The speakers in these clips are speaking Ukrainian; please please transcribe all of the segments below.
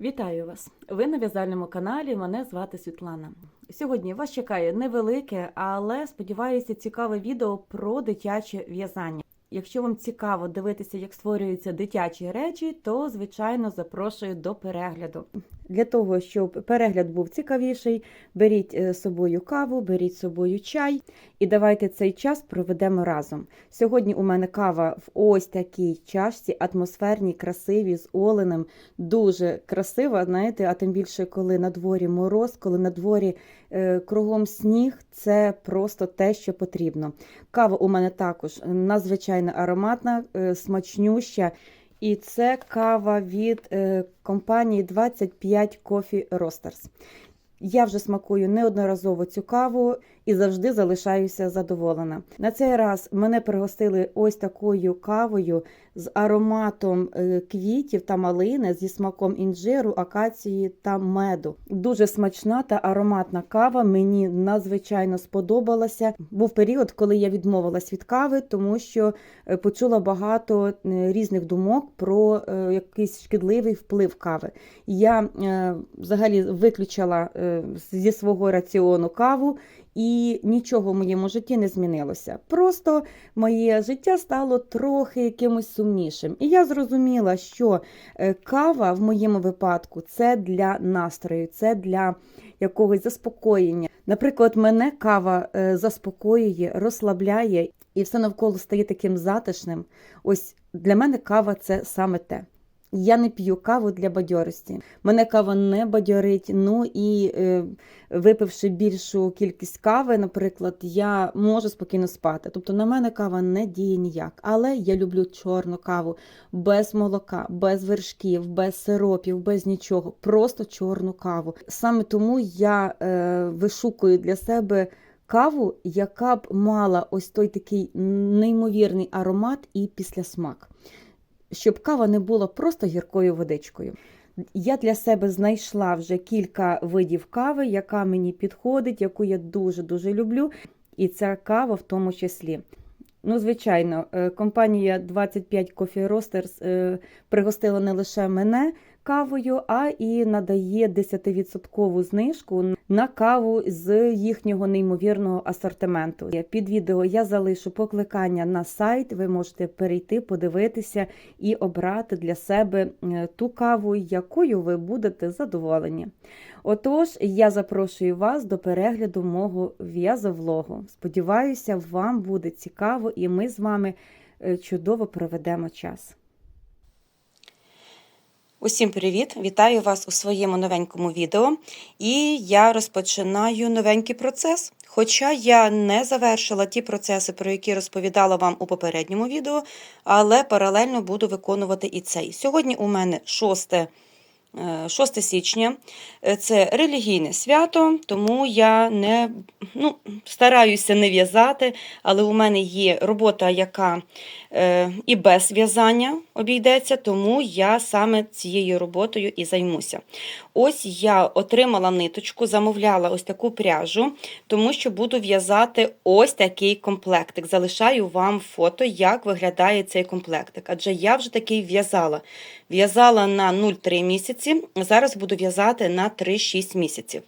Вітаю вас! Ви на в'язальному каналі. Мене звати Світлана. Сьогодні вас чекає невелике, але сподіваюся, цікаве відео про дитяче в'язання. Якщо вам цікаво дивитися, як створюються дитячі речі, то звичайно запрошую до перегляду. Для того, щоб перегляд був цікавіший, беріть е, з собою каву, беріть з собою чай і давайте цей час проведемо разом. Сьогодні у мене кава в ось такій чашці, атмосферній, красивій, з оленем. Дуже красива, знаєте, а тим більше, коли на дворі мороз, коли на дворі кругом сніг, це просто те, що потрібно. Кава у мене також надзвичайно ароматна, е, смачнюща. І це кава від е, компанії 25 Coffee Roasters. Я вже смакую неодноразово цю каву і завжди залишаюся задоволена. На цей раз мене пригостили ось такою кавою з ароматом е, квітів та малини зі смаком інжиру, акації та меду. Дуже смачна та ароматна кава. Мені надзвичайно сподобалася. Був період, коли я відмовилась від кави, тому що е, почула багато е, різних думок про якийсь шкідливий вплив кави. Я взагалі виключила зі свого раціону каву. І нічого в моєму житті не змінилося. Просто моє життя стало трохи якимось сумнішим. І я зрозуміла, що е, кава в моєму випадку це для настрою, це для якогось заспокоєння. Наприклад, мене кава е, заспокоює, розслабляє, і все навколо стає таким затишним. Ось для мене кава це саме те. Я не п'ю каву для бадьорості. Мене кава не бадьорить. Ну і е, випивши більшу кількість кави, наприклад, я можу спокійно спати. Тобто на мене кава не діє ніяк. Але я люблю чорну каву без молока, без вершків, без сиропів, без нічого. Просто чорну каву. Саме тому я е, вишукую для себе. Каву, яка б мала ось той такий неймовірний аромат і післясмак щоб кава не була просто гіркою водичкою. Я для себе знайшла вже кілька видів кави, яка мені підходить, яку я дуже-дуже люблю, і ця кава в тому числі. Ну, звичайно, е, компанія 25 Coffee Roasters е, пригостила не лише мене кавою, а і надає 10% знижку на каву з їхнього неймовірного асортименту. Під відео я залишу покликання на сайт. Ви можете перейти, подивитися і обрати для себе е, ту каву, якою ви будете задоволені. Отож, я запрошую вас до перегляду мого в'язовлогу. Сподіваюся, вам буде цікаво, і ми з вами е, чудово проведемо час. Усім привіт! Вітаю вас у своєму новенькому відео. І я розпочинаю новенький процес. Хоча я не завершила ті процеси, про які розповідала вам у попередньому відео, але паралельно буду виконувати і цей. Сьогодні у мене 6 6 січня це релігійне свято, тому я не ну, стараюся не в'язати, але у мене є робота, яка е, і без в'язання обійдеться, тому я саме цією роботою і займуся. Ось я отримала ниточку, замовляла ось таку пряжу, тому що буду в'язати ось такий комплектик. Залишаю вам фото, як виглядає цей комплектик. Адже я вже такий в'язала. В'язала на 0,3 місяці, зараз буду в'язати на 3-6 місяців.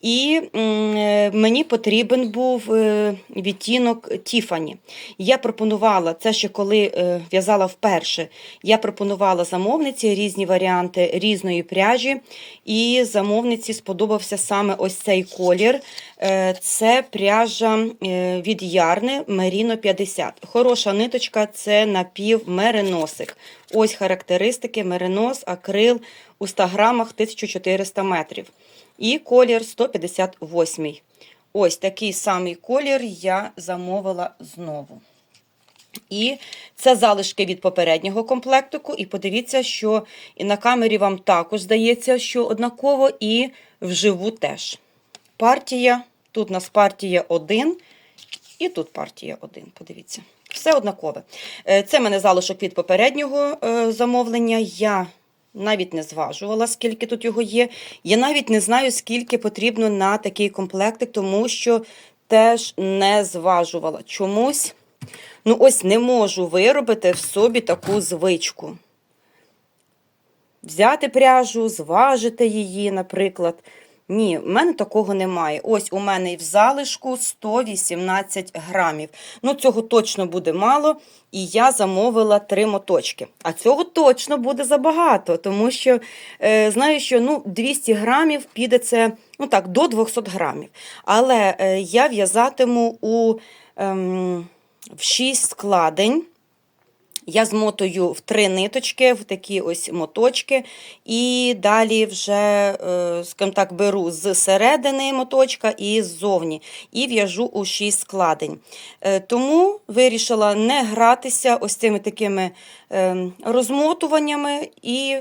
І е, мені потрібен був е, відтінок Тіфані. Я пропонувала, це ще коли е, в'язала вперше, я пропонувала замовниці різні варіанти різної пряжі, і замовниці сподобався саме ось цей колір. Це пряжа від Ярни Merino 50. Хороша ниточка це напівмериносик. Ось характеристики: меринос, акрил у 100 грамах 1400 метрів. І колір 158. Ось такий самий колір я замовила знову. І це залишки від попереднього комплектику. І подивіться, що і на камері вам також здається, що однаково, і вживу теж. Партія, тут у нас партія 1, і тут партія 1. Подивіться. Все однакове. Це в мене залишок від попереднього замовлення. Я навіть не зважувала, скільки тут його є. Я навіть не знаю, скільки потрібно на такий комплектик, тому що теж не зважувала. Чомусь, ну ось не можу виробити в собі таку звичку. взяти пряжу, зважити її, наприклад. Ні, в мене такого немає. Ось у мене в залишку 118 грамів. Ну, цього точно буде мало, і я замовила три моточки. А цього точно буде забагато, тому що е, знаю, що ну, 200 грамів піде це ну так, до 200 грамів. Але е, я в'язатиму у ем, в 6 складень. Я змотую в три ниточки, в такі ось моточки, і далі вже, е, скажімо так, беру з середини моточка і ззовні, і в'яжу у шість складень. Е, Тому вирішила не гратися ось цими такими ем, розмотуваннями і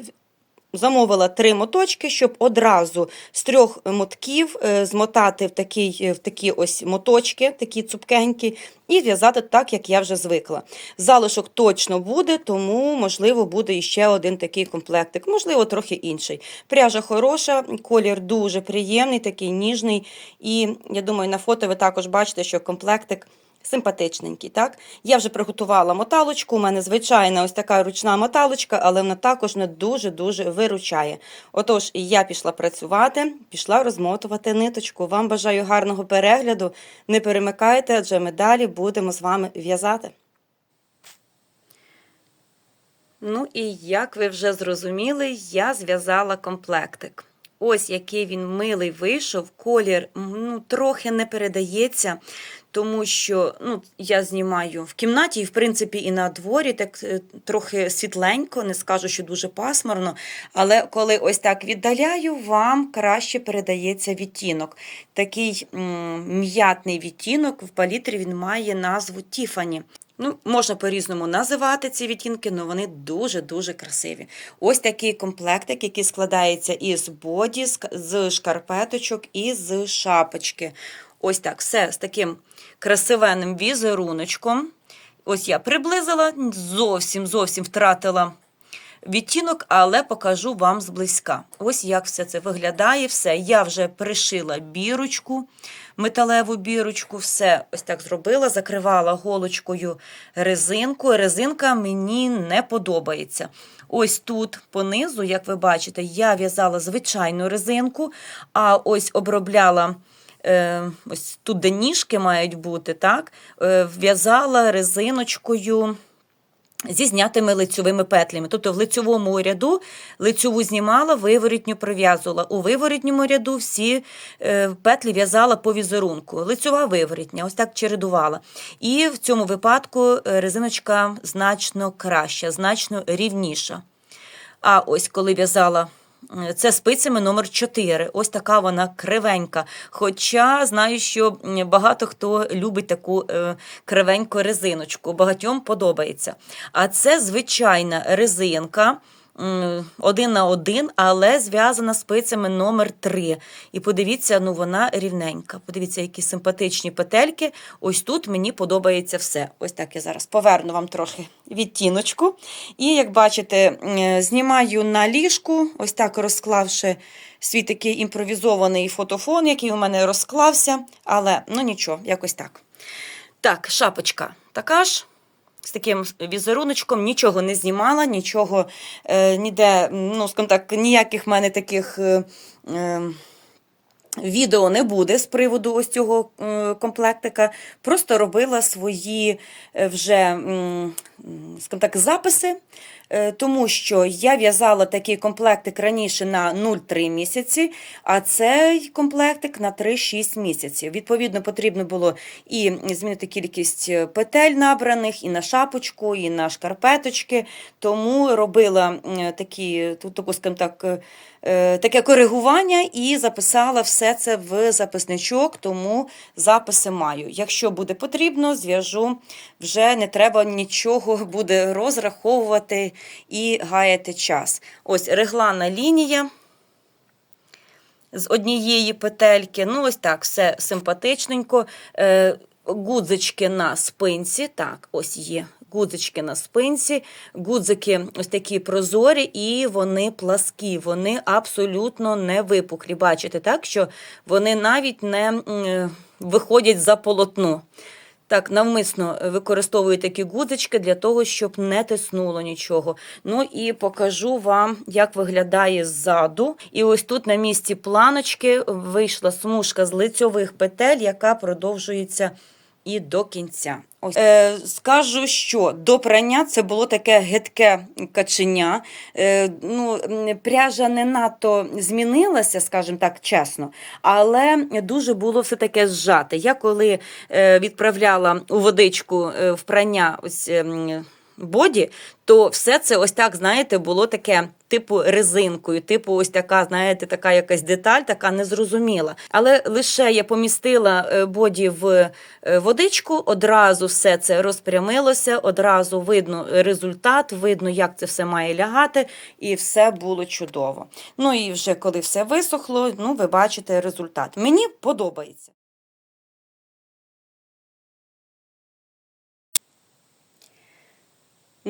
Замовила три моточки, щоб одразу з трьох мотків е, змотати в такі, в такі ось моточки, такі цупкенькі, і в'язати так, як я вже звикла. Залишок точно буде, тому, можливо, буде іще один такий комплектик, можливо, трохи інший. Пряжа хороша, колір дуже приємний, такий ніжний. І я думаю, на фото ви також бачите, що комплектик. Симпатичненький, так? Я вже приготувала моталочку. У мене звичайна ось така ручна моталочка, але вона також не дуже-дуже виручає. Отож, я пішла працювати, пішла розмотувати ниточку. Вам бажаю гарного перегляду. Не перемикайте, адже ми далі будемо з вами в'язати. Ну і як ви вже зрозуміли, я зв'язала комплектик. Ось який він милий вийшов, колір ну, трохи не передається, тому що ну, я знімаю в кімнаті, і в принципі і на дворі, так е, трохи світленько, не скажу, що дуже пасмурно. Але коли ось так віддаляю, вам краще передається відтінок. Такий м'ятний відтінок в палітрі він має назву Тіфані. Ну, можна по-різному називати ці відтінки, але вони дуже-дуже красиві. Ось такий комплектик, який складається із боді, з- шкарпеточок і з шапочки. Ось так, все з таким красивенним візеруночком. Ось я приблизила, зовсім зовсім втратила відтінок, але покажу вам зблизька. Ось як все це виглядає. Все. Я вже пришила бірочку, металеву бірочку, все ось так зробила, закривала голочкою резинку. Резинка мені не подобається. Ось тут понизу, як ви бачите, я в'язала звичайну резинку, а ось обробляла. Е, ось тут, де ніжки мають бути, так, е, в'язала резиночкою зі знятими лицьовими петлями. Тобто в лицьовому ряду лицьову знімала, виворітню прив'язувала. У виворітньому ряду всі е, петлі в'язала по візерунку. Лицьова виворітня, ось так чередувала. І в цьому випадку е, резиночка значно краща, значно рівніша. А ось коли в'язала це спицями номер 4. Ось така вона кривенька. Хоча знаю, що багато хто любить таку е, кривеньку резиночку, багатьом подобається. А це звичайна резинка. Один на один, але зв'язана спицями номер 3. І подивіться, ну вона рівненька. Подивіться, які симпатичні петельки. Ось тут мені подобається все. Ось так я зараз поверну вам трохи відтіночку. І як бачите, знімаю на ліжку, ось так розклавши свій такий імпровізований фотофон, який у мене розклався. Але ну нічого, якось так. Так, шапочка така ж. З таким візеруночком нічого не знімала, нічого е, ніде, ну, скажімо так, ніяких в мене таких е, е, відео не буде з приводу ось цього е, комплектика. Просто робила свої е, вже, скажімо так, записи, тому що я в'язала такий комплектик раніше на 0,3 місяці, а цей комплектик на 3-6 місяців. Відповідно, потрібно було і змінити кількість е, петель набраних, і на шапочку, і на шкарпеточки. Тому робила такі, тут скажімо так, е, е, таке коригування і записала все це в записничок, тому записи маю. Якщо буде потрібно, зв'яжу. Вже не треба нічого буде розраховувати і гаяти час. Ось регланна лінія з однієї петельки. Ну, ось так, все симпатичненько. Е, Гудзички на спинці. Так, ось є гудзички на спинці. Гудзики ось такі прозорі, і вони пласкі, вони абсолютно не випуклі. Бачите, так, що вони навіть не м, виходять за полотно. Так, навмисно використовую такі гудзички для того, щоб не тиснуло нічого. Ну і покажу вам, як виглядає ззаду. І ось тут на місці планочки вийшла смужка з лицьових петель, яка продовжується і до кінця. Ось е, скажу, що до прання це було таке гидке каченя. Е, ну, пряжа не надто змінилася, скажімо так, чесно, але дуже було все таке зжате. Я коли е, відправляла у водичку е, в прання ось. ем, Боді, то все це ось так, знаєте, було таке, типу резинкою, типу, ось така, знаєте, така якась деталь, така незрозуміла. Але лише я помістила е, боді в е, водичку, одразу все це розпрямилося, одразу видно результат, видно, як це все має лягати, і все було чудово. Ну і вже коли все висохло, ну ви бачите результат. Мені подобається.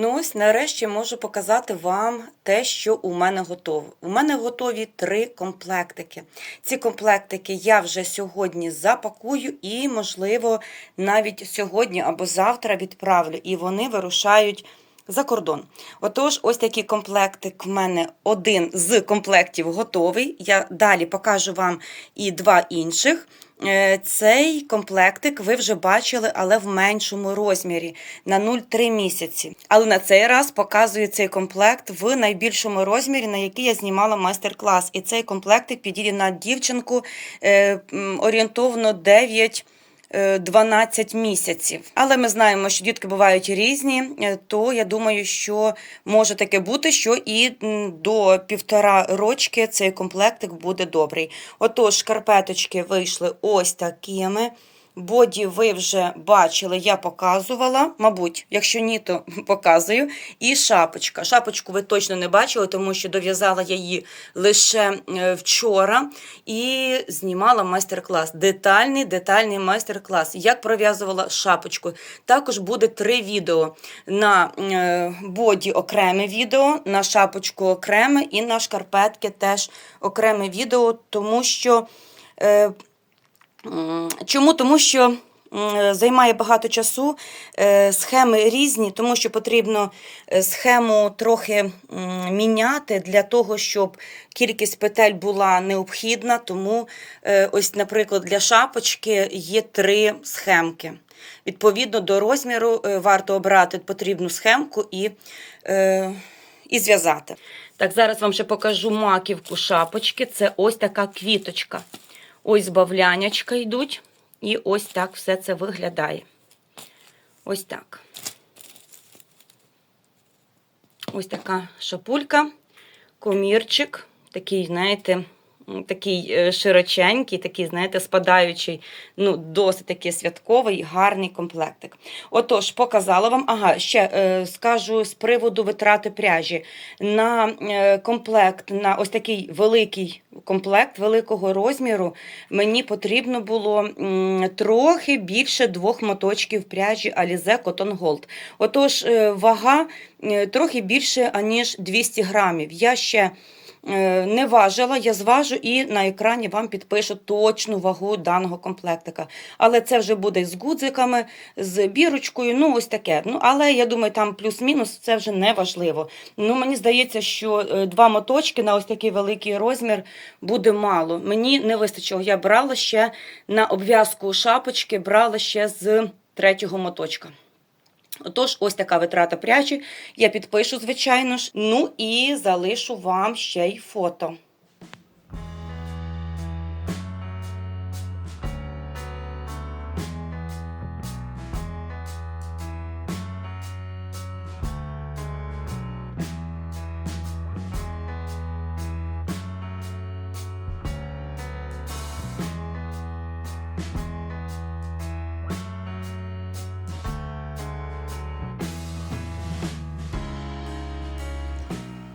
Ну ось нарешті можу показати вам те, що у мене готово. У мене готові три комплектики. Ці комплектики я вже сьогодні запакую і, можливо, навіть сьогодні або завтра відправлю, і вони вирушають за кордон. Отож, ось такий комплектик в мене один з комплектів готовий. Я далі покажу вам і два інших. Е, Цей комплектик ви вже бачили, але в меншому розмірі на 0,3 місяці. Але на цей раз показую цей комплект в найбільшому розмірі, на який я знімала майстер-клас. І цей комплектик підійде на дівчинку е, орієнтовно 9 е, 12 місяців. Але ми знаємо, що дітки бувають різні, е, то я думаю, що може таке бути, що і до півтора рочки цей комплектик буде добрий. Отож, шкарпеточки вийшли ось такими. Боді ви вже бачили, я показувала, мабуть, якщо ні, то показую. І шапочка. Шапочку ви точно не бачили, тому що дов'язала я її лише е, вчора і знімала майстер-клас. Детальний, детальний майстер-клас. Як пров'язувала шапочку. Також буде три відео. На е, боді окреме відео, на шапочку окреме і на шкарпетки теж окреме відео, тому що. Е, Чому? Тому що займає багато часу, е, схеми різні, тому що потрібно е, схему трохи міняти для того, щоб кількість петель була необхідна. Тому, е, ось, наприклад, для шапочки є три схемки. Відповідно до розміру е, варто обрати потрібну схемку і, е, і зв'язати. Так, зараз вам ще покажу маківку шапочки. Це ось така квіточка. Ось бавлянячка йдуть, і ось так все це виглядає. Ось так. Ось така шапулька, комірчик, такий, знаєте, такий е, широченький, такий, знаєте, спадаючий, ну, досить такий святковий, гарний комплектик. Отож, показала вам. Ага, ще е, скажу з приводу витрати пряжі. На е, комплект, на ось такий великий комплект великого розміру, мені потрібно було м, трохи більше двох моточків пряжі Alize Cotton Gold. Отож, е, вага е, трохи більше, аніж 200 грамів. Я ще не важила, я зважу і на екрані вам підпишу точну вагу даного комплектика. Але це вже буде з гудзиками, з бірочкою, ну ось таке. Ну, але я думаю, там плюс-мінус це вже не важливо. Ну, мені здається, що е, два моточки на ось такий великий розмір буде мало. Мені не вистачило. Я брала ще на обв'язку шапочки, брала ще з третього моточка. Отож, ось така витрата пряжі. Я підпишу, звичайно ж. Ну і залишу вам ще й фото.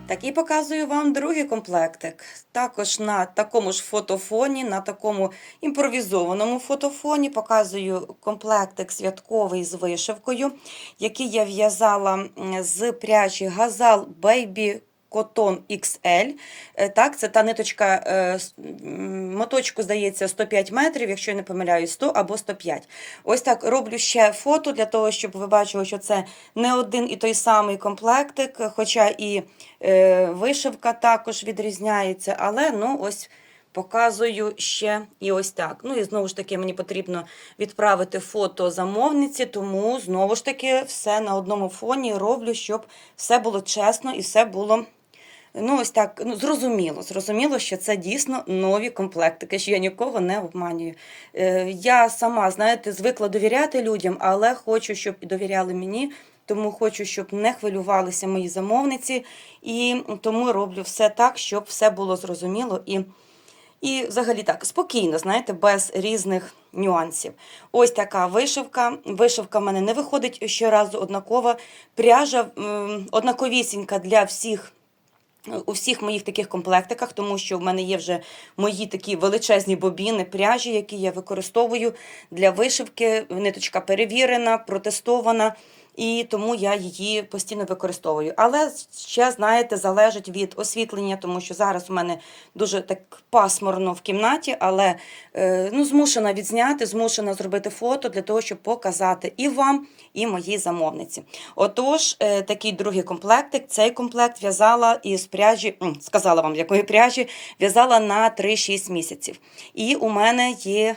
Так, і показую вам другий комплектик. Також на такому ж фотофоні, на такому імпровізованому фотофоні показую комплектик святковий з вишивкою, який я в'язала з пряжі Газал Baby Котон XL. Е, Так, це та ниточка, е, моточку, здається, 105 метрів, якщо я не помиляюсь, 100 або 105. Ось так роблю ще фото для того, щоб ви бачили, що це не один і той самий комплектик, хоча і е, вишивка також відрізняється, але ну ось. Показую ще і ось так. Ну і знову ж таки мені потрібно відправити фото замовниці, тому знову ж таки все на одному фоні роблю, щоб все було чесно і все було. Ну, ось так, ну, зрозуміло, зрозуміло, що це дійсно нові комплектики, що я нікого не обманюю. Е, я сама, знаєте, звикла довіряти людям, але хочу, щоб довіряли мені, тому хочу, щоб не хвилювалися мої замовниці, і тому роблю все так, щоб все було зрозуміло і і взагалі так, спокійно, знаєте, без різних нюансів. Ось така вишивка. Вишивка в мене не виходить щоразу однакова. Пряжа однаковісінька для всіх. У всіх моїх таких комплектиках, тому що в мене є вже мої такі величезні бобіни пряжі, які я використовую для вишивки. Ниточка перевірена, протестована, і тому я її постійно використовую. Але ще, знаєте, залежить від освітлення, тому що зараз у мене дуже так пасмурно в кімнаті, але е, ну, змушена відзняти, змушена зробити фото для того, щоб показати і вам, і моїй замовниці. Отож, е, такий другий комплектик. Цей комплект в'язала із пряжі, сказала вам, якої пряжі, в'язала на 3-6 місяців. І у мене є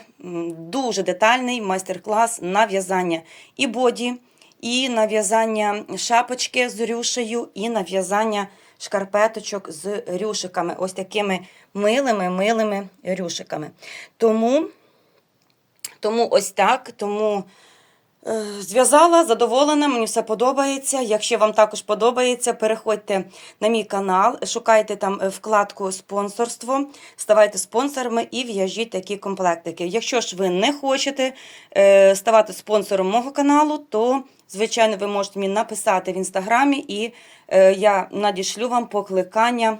дуже детальний майстер-клас на в'язання і боді, і нав'язання шапочки з рюшею, і нав'язання шкарпеточок з рюшиками. Ось такими милими, милими рюшиками. Тому, тому ось так, тому. Е, Зв'язала, задоволена, мені все подобається. Якщо вам також подобається, переходьте на мій канал, шукайте там е, вкладку спонсорство, ставайте спонсорами і в'яжіть такі комплектики. Якщо ж ви не хочете е, ставати спонсором мого каналу, то, звичайно, ви можете мені написати в інстаграмі, і я надішлю вам покликання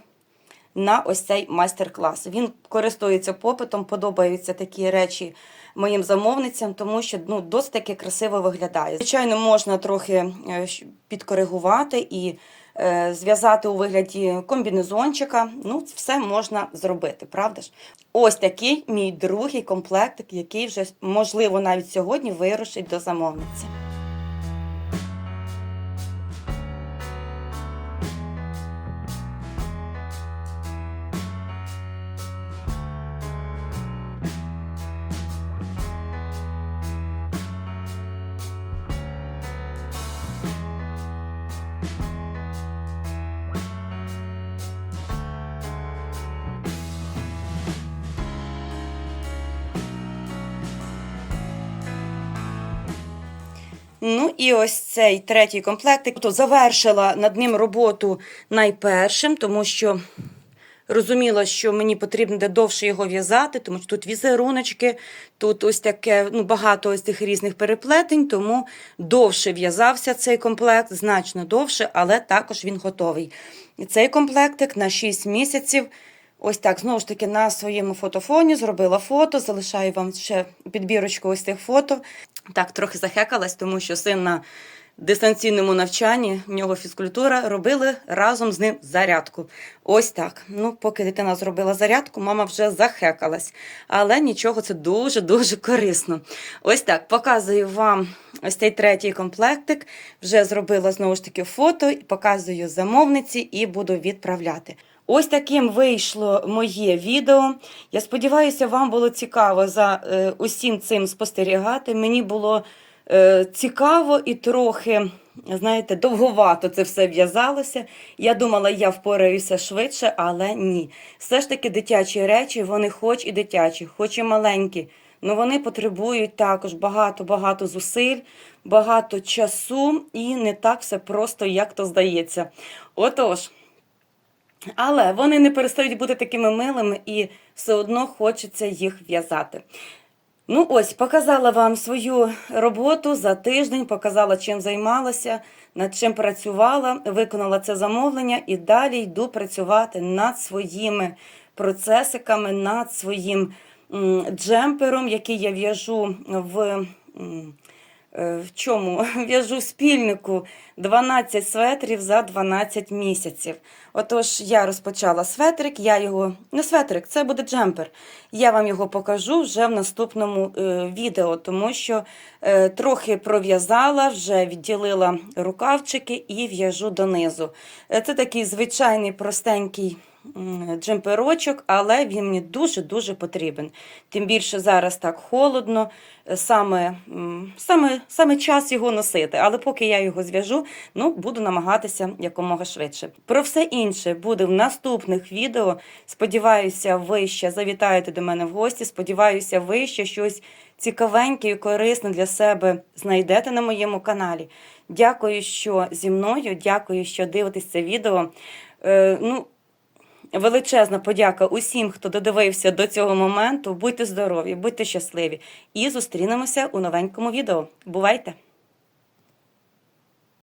на ось цей майстер-клас. Він користується попитом, подобаються такі речі моїм замовницям, тому що ну, досить таки красиво виглядає. Звичайно, можна трохи е, підкоригувати і е, зв'язати у вигляді комбінезончика. Ну, все можна зробити, правда ж? Ось такий мій другий комплектик, який вже, можливо, навіть сьогодні вирушить до замовниці. Ну і ось цей третій комплектик. Тобто завершила над ним роботу найпершим, тому що розуміла, що мені потрібно де довше його в'язати, тому що тут візеруночки, тут ось таке, ну багато ось цих різних переплетень, тому довше в'язався цей комплект, значно довше, але також він готовий. І цей комплектик на 6 місяців. Ось так, знову ж таки, на своєму фотофоні зробила фото, залишаю вам ще підбірочку ось тих фото. Так, трохи захекалась, тому що син на дистанційному навчанні, в нього фізкультура, робили разом з ним зарядку. Ось так. Ну, поки дитина зробила зарядку, мама вже захекалась. Але нічого, це дуже-дуже корисно. Ось так, показую вам ось цей третій комплектик. Вже зробила знову ж таки фото, показую замовниці і буду відправляти. Ось таким вийшло моє відео. Я сподіваюся, вам було цікаво за е, усім цим спостерігати. Мені було цікаво і трохи, знаєте, довговато це все в'язалося. Я думала, я впораюся швидше, але ні. Все ж таки дитячі речі, вони хоч і дитячі, хоч і маленькі. Ну вони потребують також багато-багато зусиль, багато часу і не так все просто, як то здається. Отож. Але вони не перестають бути такими милими і все одно хочеться їх в'язати. Ну, ось, показала вам свою роботу за тиждень, показала, чим займалася, над чим працювала, виконала це замовлення і далі йду працювати над своїми процесиками, над своїм джемпером, який я в'яжу в В чому? В'яжу спільнику 12 светрів за 12 місяців. Отож, я розпочала светрик, я його. Не светрик, це буде джемпер. Я вам його покажу вже в наступному е, відео, тому що е, трохи пров'язала, вже відділила рукавчики і в'яжу донизу. Е, Це такий звичайний простенький джемперочок, але він мені дуже-дуже потрібен. Тим більше зараз так холодно, е, саме, саме, саме час його носити. Але поки я його зв'яжу, ну, буду намагатися якомога швидше. Про все інше буде в наступних відео. Сподіваюся, ви ще завітаєте до мене в гості. Сподіваюся, ви ще щось цікавеньке і корисне для себе знайдете на моєму каналі. Дякую, що зі мною. Дякую, що дивитесь це відео. Е, ну, Величезна подяка усім, хто додивився до цього моменту. Будьте здорові, будьте щасливі і зустрінемося у новенькому відео. Бувайте!